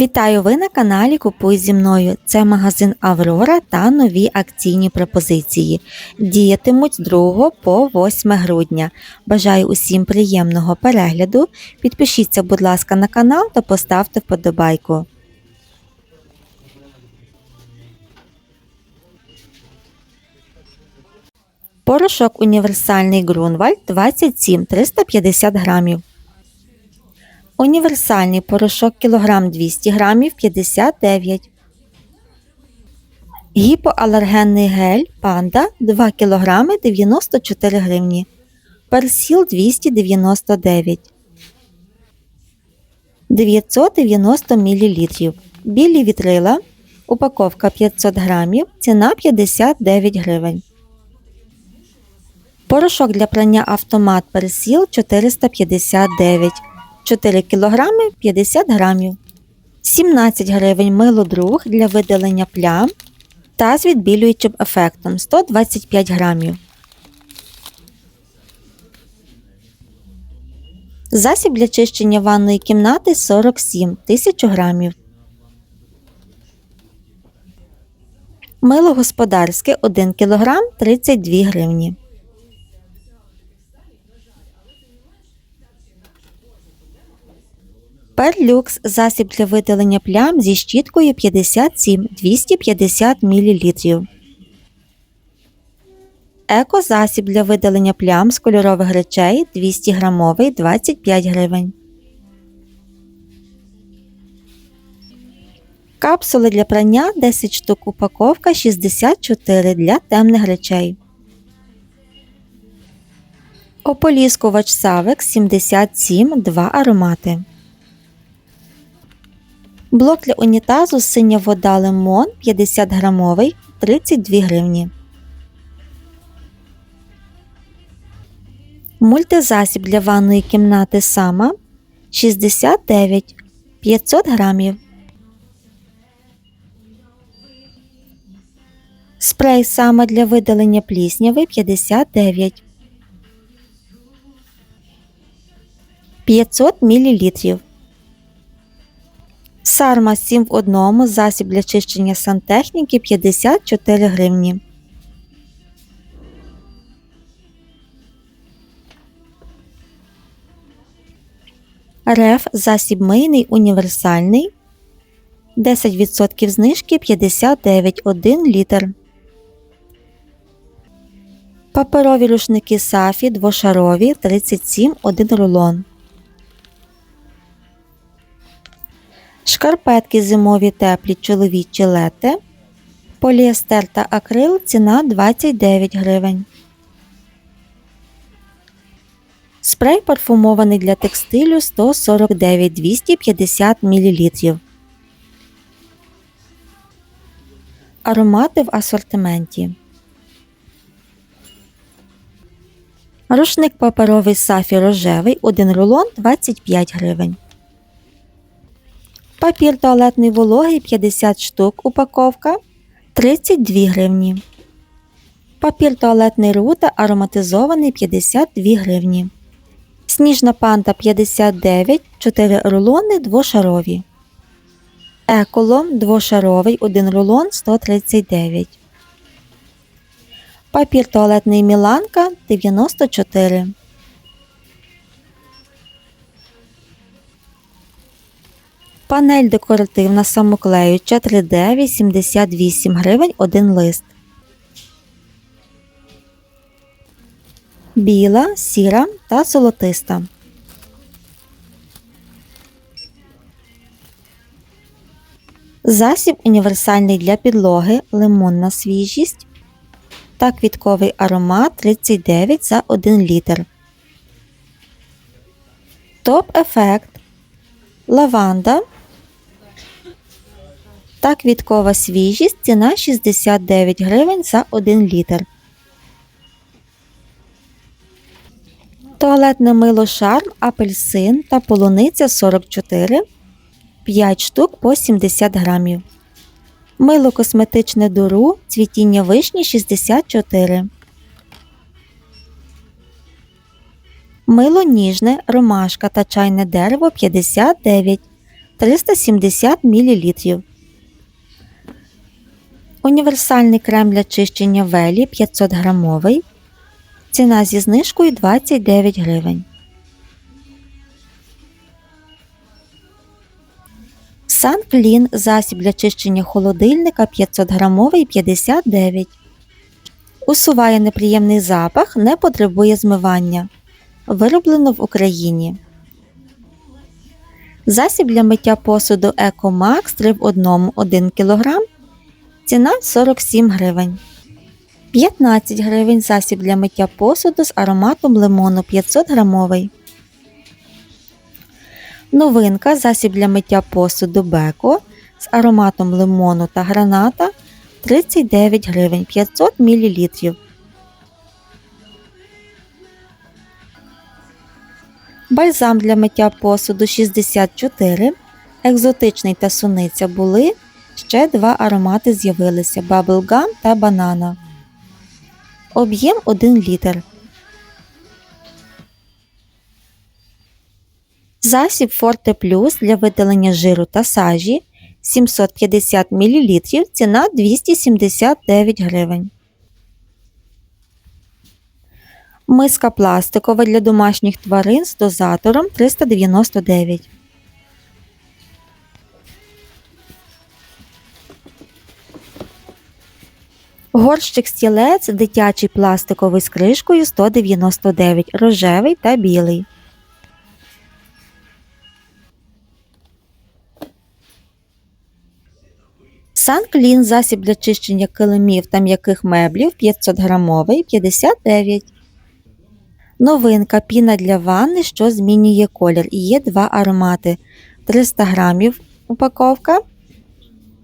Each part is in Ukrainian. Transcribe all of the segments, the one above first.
Вітаю ви на каналі Купуй зі мною. Це магазин Аврора та нові акційні пропозиції. Діятимуть з 2 по 8 грудня. Бажаю усім приємного перегляду. Підпишіться, будь ласка, на канал та поставте вподобайку. Порошок універсальний Грунвальд 27 350 грамів. Універсальний порошок кілограм 200 грамів 59. Гіпоалергенний гель панда 2 кг 94 гривні. Персіл 299. 990 мл. Білі вітрила. Упаковка 500 грамів. Ціна 59 гривень. Порошок для прання автомат персіл 459 4 кг 50 грамів. 17 гривень мило друг для видалення плям та з відбілюючим ефектом 125 грамів. Засіб для чищення ванної кімнати 47 1000 грамів. Мило господарське 1 кг 32 гривні. Перлюкс засіб для видалення плям зі щіткою 57 250 мл. Еко засіб для видалення плям з кольорових речей 200 грамовий 25 гривень. Капсули для прання 10 штук упаковка 64 для темних речей. Ополіскувач Савекс 77 2 аромати. Блок для унітазу синя вода лимон 50 грамовий 32 гривні. Мультизасіб для ванної кімнати сама 69 500 грамів. Спрей сама для видалення плісняви 59 500 мл. Сарма 7 в одному, засіб для чищення сантехніки 54 гривні. Реф засіб мийний універсальний 10% знижки 59 1 літр. Паперові рушники Сафі двошарові 37 1 рулон. Шкарпетки зимові теплі чоловічі лети. Поліестер та акрил ціна 29 гривень. Спрей парфумований для текстилю 149 250 мл. Аромати в асортименті. Рушник паперовий сафі рожевий 1 рулон 25 гривень. Папір туалетний вологий 50 штук упаковка 32 гривні. Папір туалетний рута ароматизований 52 гривні. Сніжна панда 59 4 рулони двошарові. Еколом двошаровий 1 рулон 139. Папір туалетний Міланка 94. Панель декоративна самоклеюча 3D 88 гривень 1 лист. Біла, сіра та золотиста. Засіб універсальний для підлоги, лимонна свіжість та квітковий аромат 39 за 1 літр. Топ ефект лаванда та квіткова свіжість ціна 69 гривень за 1 літр. Туалетне мило шарм, апельсин та полуниця 44 5 штук по 70 грамів. Мило косметичне дуру, цвітіння вишні 64. Мило ніжне, ромашка та чайне дерево 59 370 мл. Універсальний крем для чищення велі 500 грамовий. Ціна зі знижкою 29 гривень. Санклін засіб для чищення холодильника 500 грамовий 59. Усуває неприємний запах, не потребує змивання. Вироблено в Україні. Засіб для миття посуду EcoMax 3 в 1 1 кг. Ціна 47 гривень. 15 гривень засіб для миття посуду з ароматом лимону 500 грамовий. Новинка засіб для миття посуду Беко з ароматом лимону та граната 39 гривень 500 мл. Бальзам для миття посуду 64. Екзотичний та суниця були. Ще два аромати з'явилися Bubblegum та банана. Об'єм 1 літр. Засіб Forte Plus для видалення жиру та сажі 750 мл. Ціна 279 гривень. Миска пластикова для домашніх тварин з дозатором 399. Горщик стілець дитячий пластиковий з кришкою 199 рожевий та білий. Санклін засіб для чищення килимів та м'яких меблів 500 грамовий 59. Новинка піна для ванни, що змінює колір. І є два аромати 300 грамів упаковка.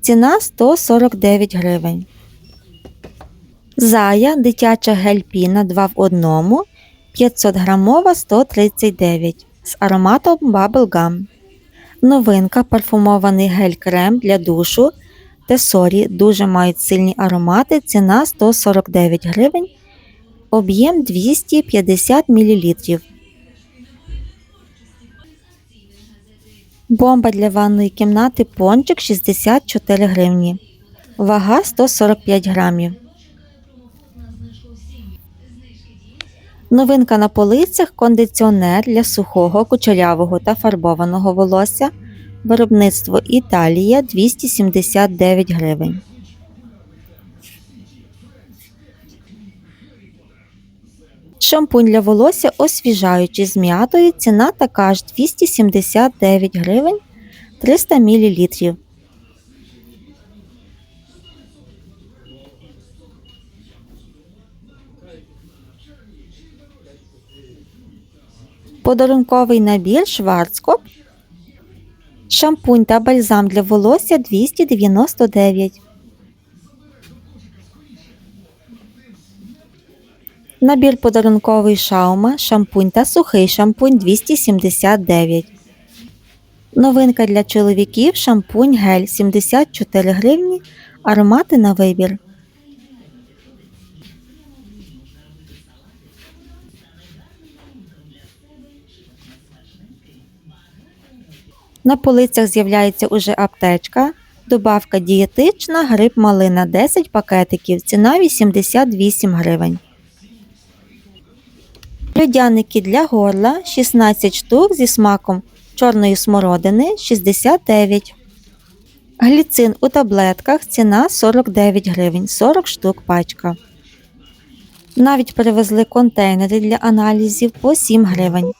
Ціна 149 гривень. Зая дитяча гель-піна 2 в 1 500 грамова 139 з ароматом Bubblegum. Новинка парфумований гель-крем для душу. Тесорі дуже мають сильні аромати. Ціна 149 гривень. Об'єм 250 мл. Бомба для ванної кімнати пончик 64 гривні. Вага 145 грамів. Новинка на полицях кондиціонер для сухого, кучерявого та фарбованого волосся. Виробництво Італія 279 гривень. Шампунь для волосся освіжаючий з м'ятою. Ціна така ж 279 гривень 300 мл. Подарунковий набір Шварцкоп. Шампунь та бальзам для волосся 299. Набір подарунковий шаума, шампунь та сухий шампунь 279. Новинка для чоловіків шампунь гель 74 гривні. Аромати на вибір. На полицях з'являється уже аптечка. Добавка дієтична, гриб малина 10 пакетиків. Ціна 88 гривень. Льодяники для горла 16 штук зі смаком чорної смородини 69. Гліцин у таблетках ціна 49 гривень 40 штук пачка. Навіть привезли контейнери для аналізів по 7 гривень.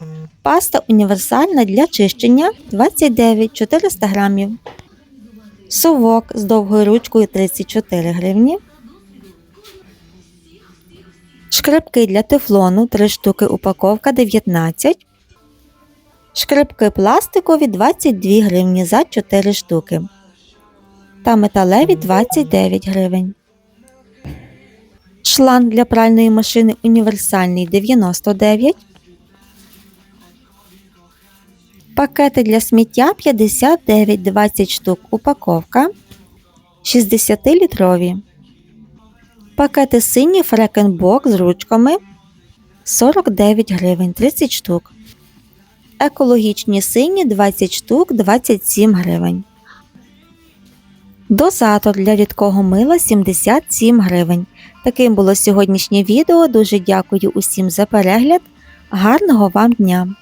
Паста універсальна для чищення 29 400 грамів. Совок з довгою ручкою 34 гривні. Шкребки для тефлону 3 штуки упаковка 19. Шкребки пластикові 22 гривні за 4 штуки. Та металеві 29 гривень. Шланг для пральної машини універсальний 99. Пакети для сміття 59 20 штук упаковка 60-літрові. Пакети сині фрекенбок з ручками 49 гривень 30 штук. Екологічні сині 20 штук 27 гривень. Дозатор для рідкого мила 77 гривень. Таким було сьогоднішнє відео. Дуже дякую усім за перегляд. Гарного вам дня!